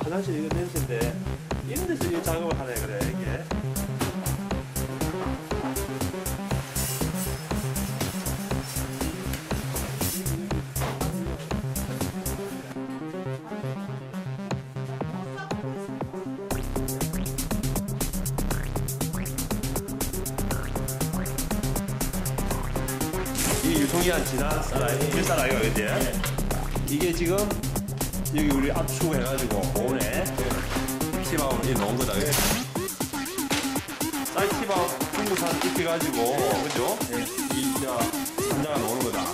화장실 이거 냄새인데 이런 데서 이 작업을 하네 그래 이게 이 유통기한 지난 쌀아이 일쌀아이가 그지? 이게 지금 여기 우리 압축 해가지고 오네 티밥 이 넣은 거다? 쌀티밥 중국산 입혀가지고 그죠? 이 이제 산자가 넣는 거다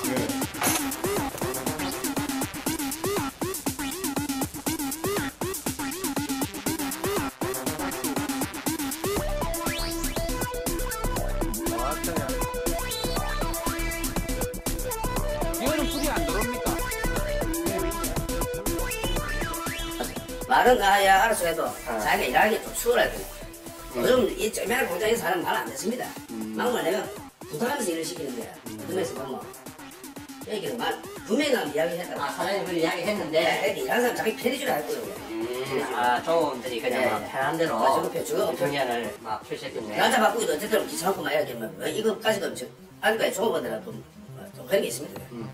말은 가야 알아서 해도 자기가 일하기 좀 수월할 거예요. 요즘 이 쩌매한 공장에 사람 말안 듣습니다. 막말 내가 부탁하면서 일을 시키는 거야. 그중에서 보면 여기는 말 분명히 난 이야기했다. 아, 사장님은 이야기했는데, 이렇게 일하는 사람 자기 편의주를 할 거예요. 음, 아, 조원들이 그냥 네. 막 편한 대로 아, 저거 표- 경연을 막 출시했겠네. 남자 바꾸기도 어쨌든 귀찮고 막 이렇게 막 이거까지도 저- 아직까지 좀, 좀 그런 게 있습니다. 음.